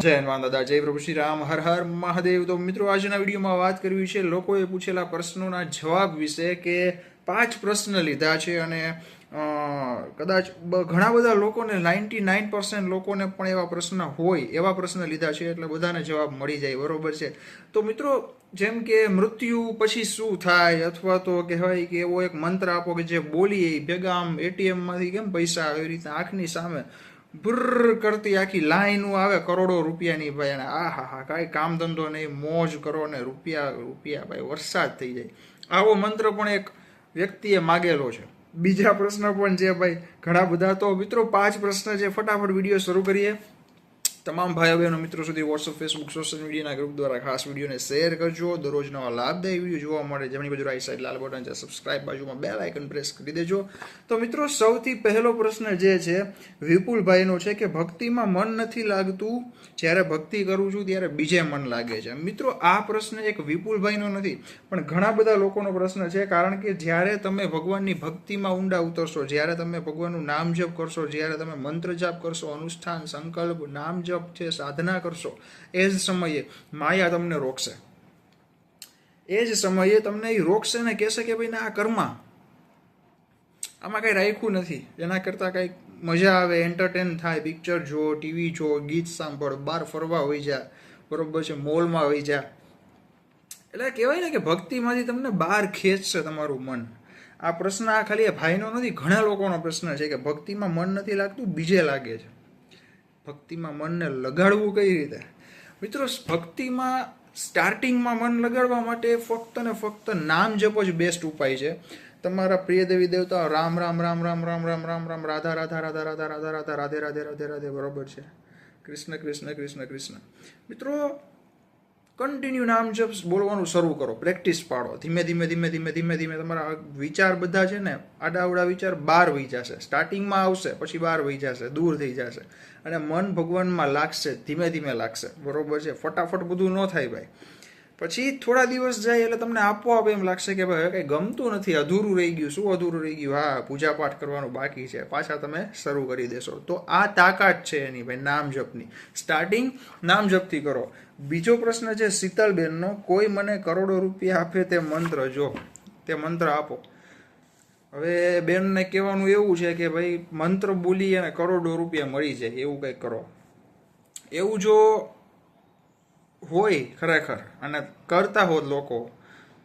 જય હનુમાન જય પ્રભુ શ્રી રામ, હર હર મહાદેવ. તો મિત્રો, આજના વિડીયોમાં વાત કરવી છે લોકોએ પૂછેલા પ્રશ્નોના જવાબ વિશે કે પાંચ પ્રશ્ન લીધા છે અને કદાચ ઘણા બધા લોકોને નાઇન્ટી નાઇન પર્સન્ટ લોકોને પણ એવા પ્રશ્ન હોય, એવા પ્રશ્ન લીધા છે એટલે બધાને જવાબ મળી જાય, બરોબર છે. તો મિત્રો, જેમ કે મૃત્યુ પછી શું થાય અથવા તો કહેવાય કે એવો એક મંત્ર આપો કે જે બોલીએ ભેગા આમ એટીએમમાંથી કેમ પૈસા આવે એવી રીતે આંખની સામે બુર્ર કરતી આખી લાઈનો આવે કરોડો રૂપિયાની ભાઈ, અને આ હા હા, કાંઈ કામ ધંધો નહીં, મોજ કરો ને રૂપિયા રૂપિયા ભાઈ, વરસાદ થઈ જાય. આવો મંત્ર પણ એક વ્યક્તિએ માગેલો છે. બીજા પ્રશ્ન પણ છે ભાઈ, ઘણા બધા. તો મિત્રો, પાંચ પ્રશ્ન છે. ફટાફટ વીડિયો શરૂ કરીએ. તમામ ભાઈઓ બહેનો મિત્રો સુધી વોટ્સઅપ ફેસબુક સોશિયલ મીડિયાના ગ્રુપ દ્વારા ખાસ વિડીયોને શેર કરજો. દરરોજ નવા લાભદાયી વીડિયો જોવા મળે. જમણી બાજુ રાઈટ સાઈડ લાલ બટન છે સબસ્ક્રાઇબ બાજુમાં બેલ આઇકન પ્રેસ કરી દેજો. તો મિત્રો, સૌથી પહેલો પ્રશ્ન જે છે, વિપુલભાઈનો છે કે, ભક્તિમાં મન નથી લાગતું, જ્યારે ભક્તિ કરું છું ત્યારે બીજે મન લાગે છે. મિત્રો, આ પ્રશ્ન એક વિપુલભાઈનો નથી, પણ ઘણા બધા લોકોનો પ્રશ્ન છે, કારણ કે જ્યારે તમે ભગવાનની ભક્તિમાં ઊંડા ઉતરશો, જ્યારે તમે ભગવાનનું નામ જપ કરશો, જ્યારે તમે મંત્ર જાપ કરશો, અનુષ્ઠાન, સંકલ્પ, નામ જપ છે સાધના કરશો, એ જ સમયે માયા તમને રોકશે. એ જ સમયે તમને એ રોકશે ને કહેશે કે ભાઈ ના, આ કર્મા. આમાં કંઈ રાખ્યું નથી. એના કરતાં કંઈક મજા આવે એન્ટરટેન થાય. પિક્ચર જો ટીવી જો ગીત સાંભળ, બહાર ફરવા હોઈ જા, બરોબર છે મોલમાં હોઈ જા. એટલે કહેવાય ને કે ભક્તિમાંથી તમને બહાર ખેંચશે તમારું મન. આ પ્રશ્ન આ ખાલી ભાઈનો નથી, ઘણા લોકોનો પ્રશ્ન છે કે ભક્તિમાં મન નથી લાગતું, બીજે લાગે છે. ભક્તિમાં મનને લગાડવું કઈ રીતે? મિત્રો, ભક્તિમાં સ્ટાર્ટિંગમાં મન લગાડવા માટે ફક્ત ને ફક્ત નામ જપો જ બેસ્ટ ઉપાય છે. તમારા પ્રિય દેવી દેવતા રામ રામ રામ રામ રામ રામ રામ રામ, રાધા રાધા રાધા રાધા રાધા રાધા, રાધે રાધે રાધે રાધે, બરોબર છે. કૃષ્ણ કૃષ્ણ કૃષ્ણ કૃષ્ણ. મિત્રો કન્ટિન્યુ નામ જપ બોલવાનું શરૂ કરો. પ્રેક્ટિસ પાડો. ધીમે ધીમે ધીમે ધીમે ધીમે ધીમે તમારા વિચાર બધા છે ને આડાવડા વિચાર બહાર વહી જશે. સ્ટાર્ટિંગમાં આવશે, પછી બહાર વહી જશે, દૂર થઈ જશે. અને મન ભગવાનમાં લાગશે, ધીમે ધીમે લાગશે. બરોબર છે? ફટાફટ બધું ન થાય ભાઈ. પછી થોડા દિવસ જાય એટલે તમને આપોઆપ એમ લાગશે કે ભાઈ કંઈ ગમતું નથી, અધૂરું રહી ગયું, શું અધૂરું રહી ગયું? હા પૂજા પાઠ કરવાનું બાકી છે, પાછા તમે શરૂ કરી દેશો. તો આ તાકાત છે એની ભાઈ, નામ જપની. સ્ટાર્ટિંગ નામ જપથી કરો. બીજો પ્રશ્ન છે શીતલબેનનો, કોઈ મને કરોડો રૂપિયા આપે તે મંત્ર જો, તે મંત્ર આપો. હવે બેનને કહેવાનું એવું છે કે ભાઈ, મંત્ર બોલી અને કરોડો રૂપિયા મળી જાય, એવું કંઈક કરો. એવું જો હોય ખરેખર અને કરતા હોત લોકો,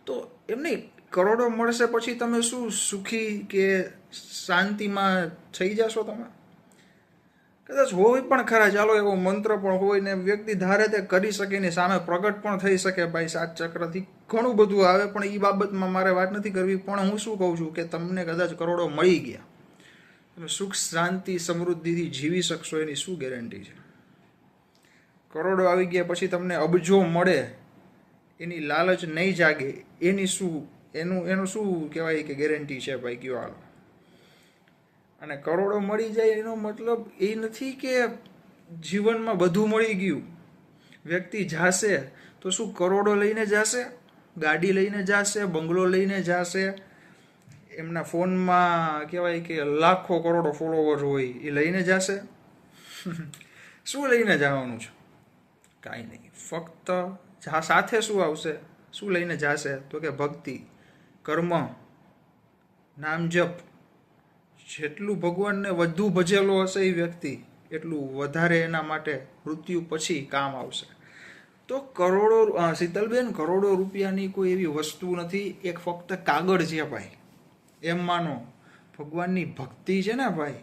તો એમ નહીં કરોડો મળશે પછી તમે શું સુખી કે શાંતિમાં થઈ જશો તમે? કદાચ હોય પણ ખરા, ચાલો એવો મંત્ર પણ હોય ને વ્યક્તિ ધારે તે કરી શકે ને સામે પ્રગટ પણ થઈ શકે, ભાઈ, સાત ચક્રથી ઘણું બધું આવે, પણ એ બાબતમાં મારે વાત નથી કરવી, પણ હું શું કહું છું કે તમને કદાચ કરોડો મળી ગયા. તમે સુખ, શાંતિ, સમૃદ્ધિથી જીવી શકશો એની શું ગેરંટી છે? કરોડો આવી ગયા પછી તમને અબજો મળે, એની લાલચ નહીં જાગે, એની શું, એનું એનું શું કહેવાય કે ગેરંટી છે ભાઈ કયો હાલ? અને કરોડો મળી જાય એનો મતલબ એ નથી કે જીવનમાં બધું મળી ગયું. વ્યક્તિ જાશે તો શું કરોડો લઈને જાશે, ગાડી લઈને જાશે, બંગલો લઈને જાશે? એમના ફોનમાં કહેવાય કે લાખો કરોડો ફોલોવર હોય એ લઈને જાશે? શું લઈને જવાનું છે? કાંઈ નહીં. ફક્ત સાથે શું આવશે, શું લઈને જાશે, તો કે ભક્તિ, કર્મ નામ જપ જેટલું ભગવાનને વધુ ભજેલો હશે એ વ્યક્તિ, એટલું વધારે એના માટે મૃત્યુ પછી કામ આવશે. તો કરોડો શીતલબેન, કરોડો રૂપિયાની કોઈ એવી વસ્તુ નથી, એક ફક્ત કાગળ છે ભાઈ. એમ માનો, ભગવાનની ભક્તિ છે ને ભાઈ,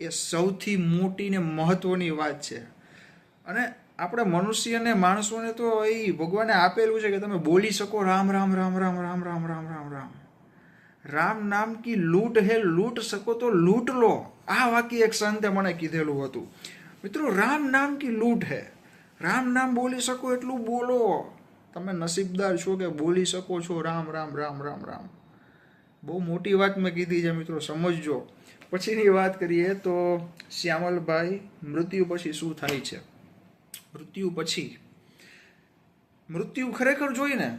એ સૌથી મોટી ને મહત્વની વાત છે. અને આપણે મનુષ્યને માણસોને તો એ ભગવાને આપેલું છે કે તમે બોલી શકો રામ રામ રામ રામ રામ રામ રામ રામ રામ રામ નામ કી લૂંટ હે લૂંટ શકો તો લૂંટ લો આ વાક્ય એક સંતે મને કીધેલું હતું મિત્રો રામ નામ કી લૂંટ હે રામ નામ બોલી શકો એટલું બોલો તમે નસીબદાર છો કે બોલી શકો છો રામ રામ રામ રામ રામ બહુ મોટી વાત મેં કીધી છે મિત્રો સમજજો પછીની વાત કરીએ તો શ્યામલભાઈ મૃત્યુ પછી શું થાય છે મૃત્યુ પછી. મૃત્યુ ખરેખર જોઈને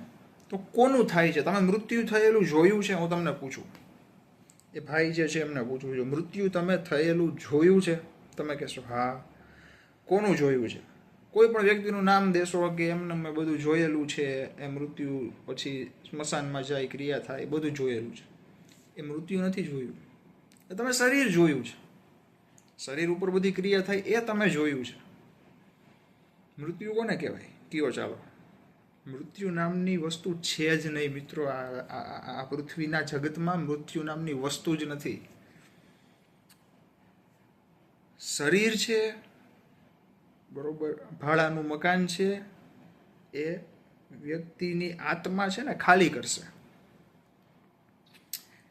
તો કોનું થાય છે? તમે મૃત્યુ થયેલું જોયું છે, હું તમને પૂછું. એ ભાઈ જે છે, એમને પૂછું છું, મૃત્યુ તમે થયેલું જોયું છે? તમે કહેશો, હા. કોનું જોયું છે? કોઈ પણ વ્યક્તિનું નામ દેશો કે એમને મેં બધું જોયેલું છે, એ મૃત્યુ પછી સ્મશાનમાં જાય, ક્રિયા થાય, એ બધું જોયેલું છે. એ મૃત્યુ નથી જોયું. એ તમે શરીર જોયું છે. શરીર ઉપર બધી ક્રિયા થાય, એ તમે જોયું છે. મૃત્યુ કોને કહેવાય? કયો ચાલો? મૃત્યુ નામની વસ્તુ છે જ નહીં મિત્રો. આ, આ- પૃથ્વીના જગતમાં મૃત્યુ નામની વસ્તુ જ નથી. શરીર છે, બરોબર, ભાડાનું મકાન છે, એ વ્યક્તિની આત્મા છે ને ખાલી કરશે.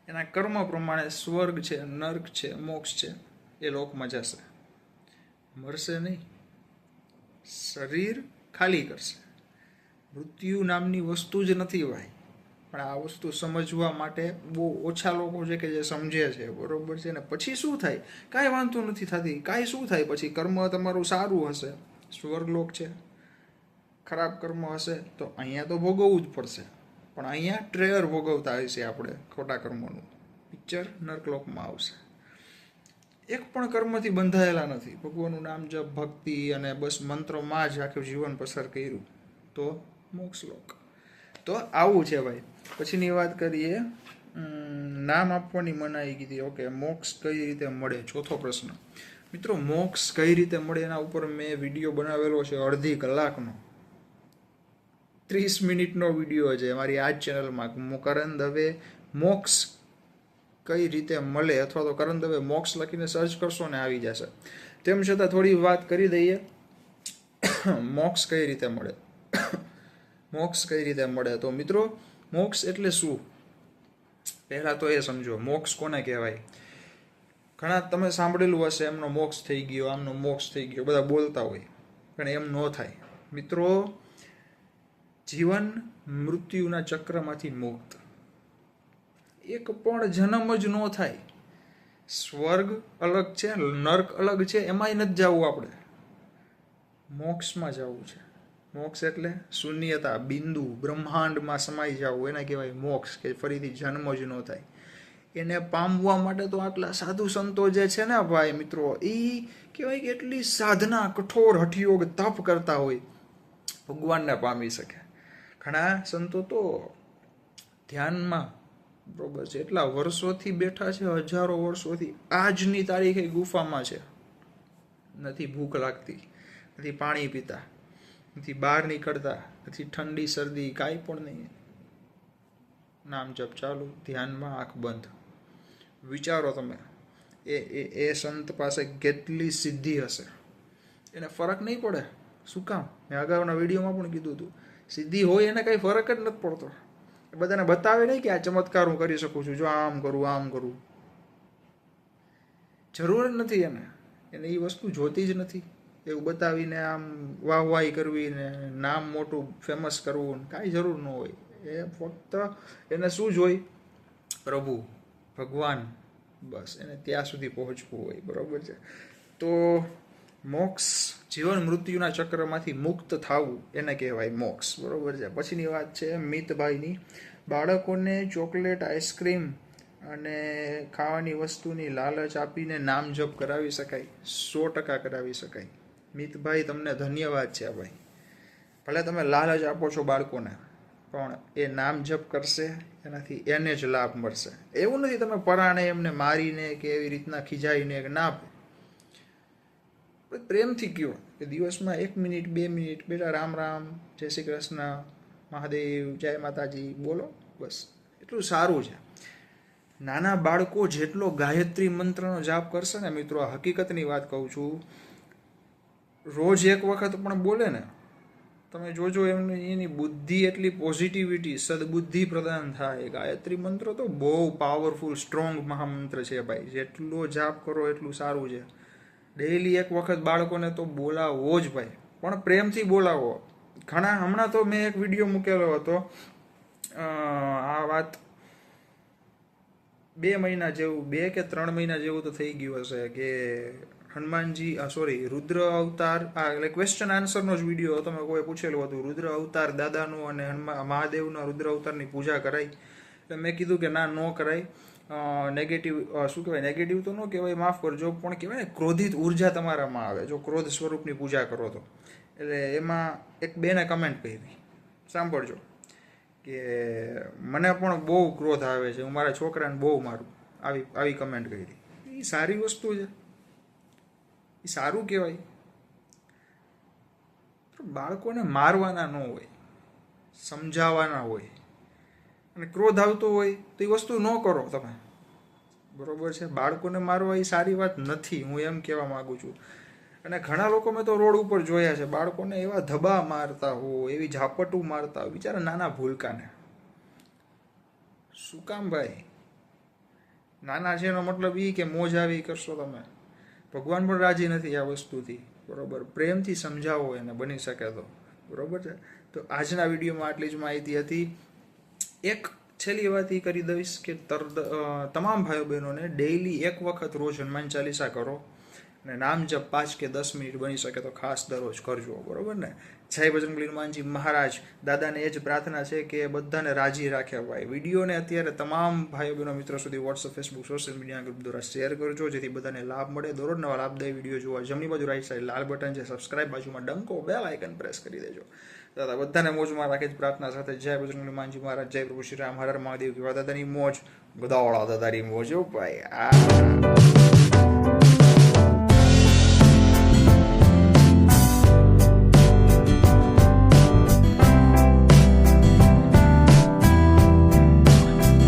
એના કર્મ પ્રમાણે સ્વર્ગ છે, નર્ક છે, મોક્ષ છે, એ લોકમાં જશે. મરશે નહીં. શરીર ખાલી કરશે. મૃત્યુ નામની વસ્તુ જ નથી ભાઈ. પણ આ વસ્તુ સમજવા માટે બહુ ઓછા લોકો છે કે જે સમજે છે, બરોબર છે, ને પછી શું થાય? કાંઈ વાંધો નથી થતી. કાંઈ શું થાય પછી? કર્મ તમારું સારું હશે. સ્વર્ગલોક છે. ખરાબ કર્મ હશે તો અહીંયા તો ભોગવવું જ પડશે. પણ અહીંયા ટ્રેયર ભોગવતા હશે આપણે ખોટા કર્મોનું. પિક્ચર નર્કલોકમાં આવશે. એક પણ કર્મથી બંધાયેલા નથી. ભગવાનનું નામ જપ, ભક્તિ અને બસ મંત્રોમાં જ આખું જીવન પસાર કર્યું. તો મોક્ષલોક તો આવું છે ભાઈ. પછીની વાત કરીએ. નામ આપવાની મનાઈ કીધી. ઓકે, મોક્ષ કઈ રીતે મળે? ચોથો પ્રશ્ન. મિત્રો, મોક્ષ કઈ રીતે મળે એના ઉપર મેં વીડિયો બનાવેલો છે અડધી કલાકનો. ત્રીસ મિનિટનો વીડિયો છે. મારી આ ચેનલમાં. મો- કરણ દવે મોક્ષ કઈ રીતે મળે અથવા તો કરણ દવે મોક્ષ લખીને સર્ચ કરશો ને આવી જશે. તેમ છતાં થોડી વાત કરી દઈએ. મોક્ષ કઈ રીતે મળે? મોક્ષ કઈ રીતે મળે? તો મિત્રો, મોક્ષ એટલે શું? પહેલા તો એ સમજો, મોક્ષ કોને કહેવાય? ઘણા તમે સાંભળેલું હશે, એમનો મોક્ષ થઈ ગયો, આમનો મોક્ષ થઈ ગયો, બધા બોલતા હોય, પણ એમ ન થાય. મિત્રો, જીવન મૃત્યુના ચક્રમાંથી મુક્ત. એક પણ જન્મ જ ન થાય. સ્વર્ગ અલગ છે, નર્ક અલગ છે, એમાંય નથી જવું આપણે. મોક્ષમાં જવું છે. મોક્ષ એટલે શૂન્યતા, બિંદુ, બ્રહ્માંડમાં સમાઈ જવું. એને કહેવાય મોક્ષ, કે ફરીથી જન્મ જ ન થાય. એને પામવા માટે તો આટલા સાધુ સંતો જે છે ને ભાઈ મિત્રો એ કહેવાય કે એટલી સાધના, કઠોર, હઠયોગ, તપ કરતા હોય. ભગવાનને પામી શકે. ઘણા સંતો તો ધ્યાનમાં બરોબર છે. એટલા વર્ષોથી બેઠા છે, હજારો વર્ષોથી. આજની તારીખે ગુફામાં છે. નથી ભૂખ લાગતી, નથી પાણી પીતા, નથી બહાર નીકળતા, નથી ઠંડી, શરદી, કાંઈ પણ નહીં. નામ જપ ચાલુ, ધ્યાનમાં આંખ બંધ. વિચારો તમે, એ એ એ સંત પાસે કેટલી સિદ્ધિ હશે? એને ફરક નહીં પડે. શું કામ? મેં અગાઉના વિડીયોમાં પણ કીધું હતું. સિદ્ધિ હોય એને કાંઈ ફરક જ નથી પડતો. બધાને બતાવે નહીં કે આ ચમત્કાર હું કરી શકું છું. જો આમ કરું આમ કરું. જરૂર જ નથી એને. એને એ વસ્તુ જોતી જ નથી. એવું બતાવીને આમ વાહવાહી કરવી ને નામ મોટું ફેમસ કરવું, કાંઈ જરૂર ન હોય. એ ફક્ત એને શું જોઈ? પ્રભુ, ભગવાન. બસ, એને ત્યાં સુધી પહોંચવું હોય. બરાબર છે? તો મોક્ષ, જીવન મૃત્યુના ચક્રમાંથી મુક્ત થવું, એને કહેવાય મોક્ષ. બરોબર છે? પછીની વાત છે મિતભાઈની. બાળકોને ચોકલેટ, આઈસ્ક્રીમ અને ખાવાની વસ્તુની લાલચ આપીને નામ જપ કરાવી શકાય, સો ટકા કરાવી શકાય. મિતભાઈ, તમને ધન્યવાદ છે ભાઈ. ભલે તમે લાલચ આપો છો બાળકોને, પણ એ નામ જપ કરશે, એનાથી એને જ લાભ મળશે. એવું નથી તમે પરાણે એમને મારીને કે એવી રીતના ખીજાઈને કે ના પ્રેમથી કયો કે દિવસમાં એક મિનિટ, બે મિનિટ, બેટા રામ રામ, જય શ્રી કૃષ્ણ, મહાદેવ, જય માતાજી, બોલો. બસ, એટલું સારું છે. નાના બાળકો જેટલો ગાયત્રી મંત્રનો જાપ કરશે ને, મિત્રો, આ હકીકતની વાત કહું છું. રોજ એક વખત પણ બોલે ને, તમે જોજો એમની, એની બુદ્ધિ એટલી પોઝિટિવિટી સદબુદ્ધિ પ્રદાન થાય. ગાયત્રી મંત્ર તો બહુ પાવરફુલ સ્ટ્રોંગ મહામંત્ર છે ભાઈ. જેટલો જાપ કરો એટલું સારું છે. ડેઈલી એક વખત બાળકોને તો બોલાવો જ ભાઈ. પણ પ્રેમથી બોલાવો. ઘણા, હમણાં તો મેં એક વીડિયો મૂકેલો હતો. આ વાત બે મહિના જેવું, બે કે ત્રણ મહિના જેવું તો થઈ ગયું હશે કે હનુમાનજી સોરી રુદ્ર અવતાર, આ એટલે ક્વેશ્ચન આન્સરનો જ વીડિયો હતો. મેં કોઈ પૂછેલું હતું, રુદ્ર અવતાર દાદાનું અને હનુમાન મહાદેવના રુદ્ર અવતારની પૂજા કરાઈ? એટલે મેં કીધું કે ના, ન કરાય. નેગેટિવ શું કહેવાય? નેગેટિવ તો ન કહેવાય, માફ કરજો, પણ કહેવાય ને, ક્રોધિત ઊર્જા તમારામાં આવે, જો ક્રોધ સ્વરૂપની પૂજા કરો તો. એટલે એમાં એક બેને કમેન્ટ કરી સાંભળજો. કે મને પણ બહુ ક્રોધ આવે છે. હું મારા છોકરાને બહુ મારું. આવી આવી કમેન્ટ કરી. એ સારી વસ્તુ છે. એ સારું કહેવાય. બાળકોને મારવાના ન હોય. સમજાવવાના હોય. અને ક્રોધ આવતો હોય તો એ વસ્તુ ન કરો તમે. બરોબર છે? બાળકોને મારવા એ સારી વાત નથી. હું એમ કહેવા માગું છું. અને ઘણા લોકો મેં તો રોડ ઉપર જોયા છે, બાળકોને એવા ધબા મારતા હોય, એવી ઝાપટું મારતા હોય, બિચારા નાના ભૂલકાને. શું કામ ભાઈ? નાના છે એનો મતલબ એ કે મોજ આવી કરશો તમે. ભગવાન પણ રાજી નથી આ વસ્તુથી. બરોબર? પ્રેમથી સમજાવો એને, બની શકે તો. બરોબર છે? તો આજના વિડીયોમાં આટલી જ માહિતી હતી. એક છેલ્લી વાત એ કરી દઈશ કે તર તમામ ભાઈઓ બહેનોને ડેઈલી એક વખત રોજ હનુમાન ચાલીસા કરો. અને નામ જપ પાંચ કે દસ મિનિટ બની શકે તો ખાસ દરરોજ કરજો, બરોબર ને? જય બજરંગબલી હનુમાનજી મહારાજ, દાદાને એ જ પ્રાર્થના છે કે બધાને રાજી રાખ્યા ભાઈ વિડીયોને અત્યારે તમામ ભાઈઓ બહેનો મિત્રો સુધી WhatsApp Facebook social media group દ્વારા શેર કરજો, જેથી બધાને લાભ મળે. દરરોજ નવા લાભદાયી વીડિયો જોવા જમણી બાજુ રાઈટ સાઈડ લાલ બટન છે સબસ્ક્રાઇબ બાજુમાં ડંકો બેલ આઇકન પ્રેસ કરી દેજો. દાદા, બધાને મોજમાં રાખે જ પ્રાર્થના સાથે જય બજરંગ હનુમાનજી મહારાજ, જય પ્રભુ શ્રી રામ, હર હર મહાદેવ, કેવા દાદાની મોજ. ગદાવાળા દાદાની મોજ ભાઈ, આ.